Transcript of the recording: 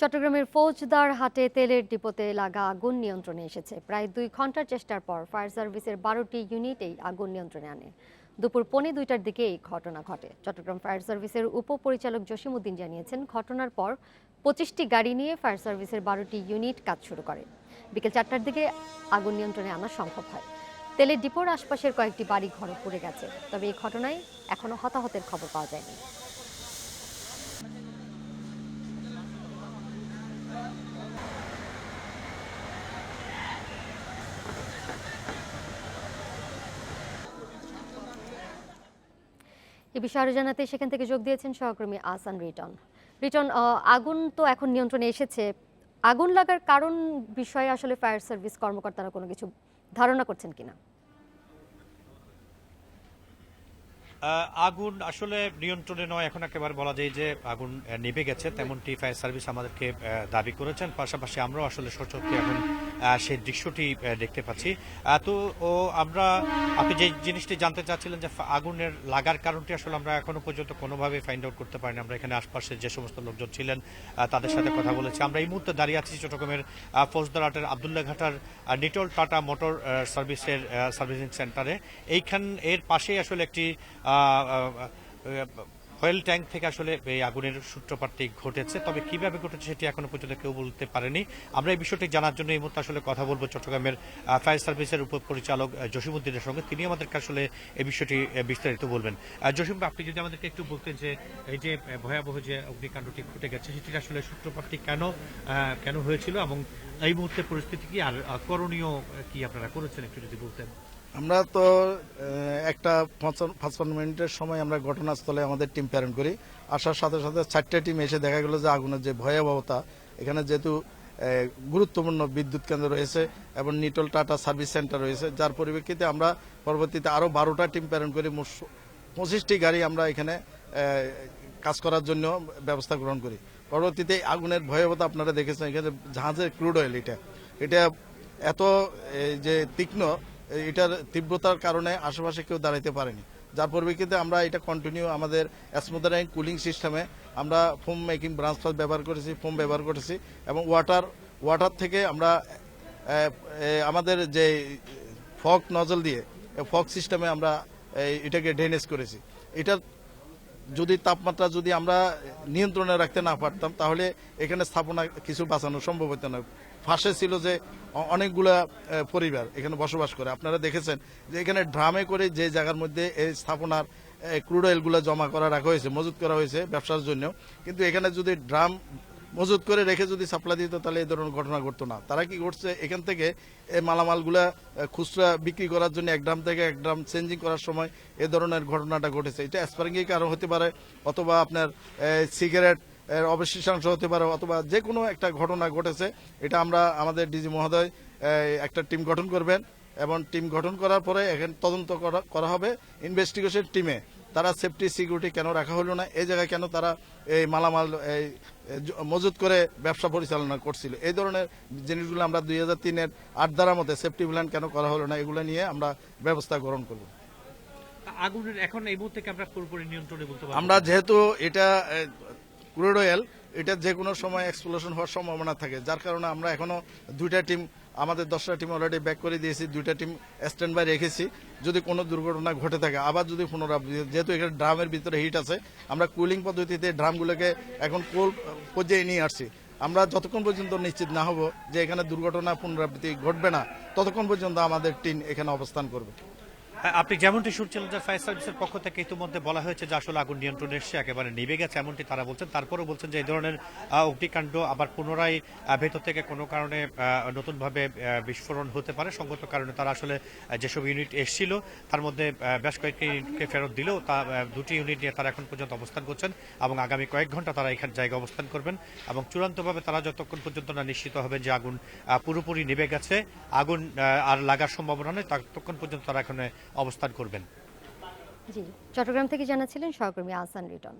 চট্টগ্রামের ফৌজদার হাটে তেলের ডিপোতে লাগা আগুন নিয়ন্ত্রণে এসেছে। প্রায় দুই ঘণ্টার চেষ্টার পর ফায়ার সার্ভিসের বারোটি ইউনিট এই আগুন নিয়ন্ত্রণে আনে। দুপুর পৌনে দুইটার দিকে এই ঘটনা ঘটে। চট্টগ্রাম ফায়ার সার্ভিসের উপপরিচালক জসিমউদ্দিন জানিয়েছেন, ঘটনার পর পঁচিশটি গাড়ি নিয়ে ফায়ার সার্ভিসের বারোটি ইউনিট কাজ শুরু করে। বিকেল চারটার দিকে আগুন নিয়ন্ত্রণে আনা সম্ভব হয়। তেলের ডিপোর আশপাশের কয়েকটি বাড়ি ঘর পুড়ে গেছে। তবে এই ঘটনায় এখনও হতাহতের খবর পাওয়া যায়নি। এ বিষয়ে আরও জানাতে সেখান থেকে যোগ দিয়েছেন সহকর্মী আসান রিটন। রিটন আগুন তো এখন নিয়ন্ত্রণে এসেছে। আগুন লাগার কারণ বিষয়ে আসলে ফায়ার সার্ভিস কর্মকর্তারা কোনো কিছু ধারণা করছেন কিনা? আগুন আসলে নিয়ন্ত্রণে নয়, এখন একেবারে বলা যায় যে আগুন নেবে গেছে। তেমনটি ফায়ার সার্ভিস আমাদেরকে দাবি করেছেন। পাশাপাশি আমরাও আসলে সচক্ষে এখন সেই দৃশ্যটি দেখতে পাচ্ছি। তো ও আমরা আপনি যে জিনিসটি জানতে চাচ্ছিলেন যে আগুনের লাগার কারণটি আসলে আমরা এখনও পর্যন্ত কোনোভাবে ফাইন্ড আউট করতে পারিনি। আমরা এখানে আশপাশে যে সমস্ত লোকজন ছিলেন তাদের সাথে কথা বলেছি। আমরা এই মুহূর্তে দাঁড়িয়ে আছি চট্টগ্রামের ফৌজদারহাটের আবদুল্লাহ ঘাটার আহ, নিটল টাটা মোটর সার্ভিসের সার্ভিসিং সেন্টারে। এইখান এর পাশেই আসলে একটি অয়েল ট্যাঙ্ক থেকে আসলে এই আগুনের সূত্রপাতটি ঘটেছে তবে কীভাবে ঘটেছে সেটি এখনও পর্যন্ত কেউ বলতে পারেনি। আমরা এই বিষয়টি জানার জন্য এই মুহূর্তে আসলে কথা বলব চট্টগ্রামের ফায়ার সার্ভিসের উপপরিচালক আহ, জসিমুদ্দিনের সঙ্গে। তিনি আমাদেরকে আসলে এই বিষয়টি বিস্তারিত বলবেন। জসিম আপনি যদি আমাদেরকে একটু বলতেন যে এই যে ভয়াবহ যে অগ্নিকাণ্ডটি ঘটে গেছে সেটির আসলে সূত্রপাতটি কেন কেন হয়েছিল এবং এই মুহূর্তে পরিস্থিতি কি আর করণীয় কি আপনারা করেছেন একটু যদি বলতেন? আমরা তো একটা পাঁচপান্ন মিনিটের সময় আমরা ঘটনাস্থলে আমাদের টিম প্রেরণ করি। আসার সাথে সাথে চারটে টিম এসে দেখা গেল যে আগুনের যে ভয়াবহতা, এখানে যেহেতু গুরুত্বপূর্ণ বিদ্যুৎ কেন্দ্র রয়েছে এবং নিটল টাটা সার্ভিস সেন্টার রয়েছে। যার পরিপ্রেক্ষিতে আমরা পরবর্তীতে আরও বারোটা টিম প্রেরণ করি। পঁচিশটি গাড়ি আমরা এখানে কাজ করার জন্য ব্যবস্থা গ্রহণ করি। পরবর্তীতে আগুনের ভয়াবহতা আপনারা দেখেছেন, এখানে জাহাজের ক্রুড অয়েল এটা। এটা এত যে তীক্ষ্ণ এটার তীব্রতার কারণে আশেপাশে কেউ দাঁড়াইতে পারেনি। যার পরিপ্রেক্ষিতে আমরা এটা কন্টিনিউ আমাদের অ্যাসমোদারাইন কুলিং সিস্টেমে আমরা ফোম মেকিং ব্রাঞ্চ ব্যবহার করেছি ফোম ব্যবহার করেছি এবং ওয়াটার ওয়াটার থেকে আমরা আমাদের যে ফক নজল দিয়ে ফক সিস্টেমে আমরা এটাকে ড্রেনেজ করেছি। এটার যদি তাপমাত্রা যদি আমরা নিয়ন্ত্রণে রাখতে না পারতাম, তাহলে এখানে স্থাপনা কিছু বাঁচানো সম্ভব হতো না। ফাঁসে ছিল যে অনেকগুলা পরিবার এখানে বসবাস করে। আপনারা দেখেছেন যে এখানে ড্রামে করে যে জায়গার মধ্যে এই স্থাপনার ক্রুড অয়েলগুলো জমা করা রাখা হয়েছে, মজুত করা হয়েছে ব্যবসার জন্য। কিন্তু এখানে যদি ড্রাম মজুত করে রেখে যদি সাপ্লাই দিত, তাহলে এই ধরনের ঘটনা ঘটতো না। তারা কি ঘটছে এখান থেকে এই মালামালগুলা খুচরা বিক্রি করার জন্য এক ড্রাম থেকে এক ড্রাম চেঞ্জিং করার সময় এ ধরনের ঘটনাটা ঘটেছে। এটা অ্যাসপারিং কারণ হতে পারে, অথবা আপনার সিগারেট এর অবশিষ্টাংশ হতে পারে, অথবা যে কোনো একটা ঘটনা ঘটেছে, এটা আমরা, আমাদের ডিজি মহোদয় একটা টিম গঠন করবেন এবং টিম গঠন করার পরে এখানে তদন্ত করা হবে ইনভেস্টিগেশন টিমে তারা সেফটি সিকিউরিটি কেন রাখা হলো না? এই জায়গায় কেন তারা এই মালামাল এই মজুত করে ব্যবসা পরিচালনা করছিল? এই ধরনের জিনিসগুলো আমরা দুই হাজার তিনের আট ধারা মতে সেফটি প্ল্যান কেন করা হলো না এগুলো নিয়ে আমরা ব্যবস্থা গ্রহণ করব। আগুনের এখন এই মুহূর্তে আমরা পুরোপুরি নিয়ন্ত্রণে বলতে আমরা যেহেতু এটা ক্রুড অয়েল, এটা যে কোনো সময় এক্সপ্লোশন হওয়ার সম্ভাবনা থাকে। যার কারণে আমরা এখনও দুইটা টিম আমাদের দশটা টিম অলরেডি ব্যাক করে দিয়েছি, দুইটা টিম স্ট্যান্ড বাই রেখেছি। যদি কোনো দুর্ঘটনা ঘটে থাকে, আবার যদি পুনরাবৃত্তি, যেহেতু এখানে ড্রামের ভিতরে হিট আছে, আমরা কুলিং পদ্ধতিতে ড্রামগুলোকে এখন কোল পর্যায়ে নিয়ে আসছি। আমরা যতক্ষণ পর্যন্ত নিশ্চিত না হব যে এখানে দুর্ঘটনা, পুনরাবৃত্তি ঘটবে না, ততক্ষণ পর্যন্ত আমাদের টিম এখানে অবস্থান করবে। আপনি যেমনটি শুনছিলেন যে ফায়ার সার্ভিসের পক্ষ থেকে ইতিমধ্যে বলা হয়েছে যে আসলে আগুন নিয়ন্ত্রণে এসে একেবারে নিভে গেছে, এমনটি তারা বলছেন। তারপরেও বলছেন যে এই ধরনের অগ্নিকাণ্ড আবার পুনরায় ভেতর থেকে কোনো কারণে নতুনভাবে বিস্ফোরণ হতে পারে। সঙ্গত কারণে তারা আসলে যেসব ইউনিট এসেছিল, তার মধ্যে বেশ কয়েকটি ইউনিটকে ফেরত দিলেও তা দুটি ইউনিট নিয়ে তারা এখন পর্যন্ত অবস্থান করছেন এবং আগামী কয়েক ঘণ্টা তারা এখানে জায়গায় অবস্থান করবেন এবং চূড়ান্তভাবে তারা যতক্ষণ পর্যন্ত না নিশ্চিত হবেন যে আগুন পুরোপুরি নিভে গেছে, আগুন আর লাগার সম্ভাবনা নেই, ততক্ষণ পর্যন্ত তারা এখানে অবস্থান করবেন। জি চট্টগ্রাম থেকে জানাচ্ছিলেন সহকর্মী আহসান রিটন।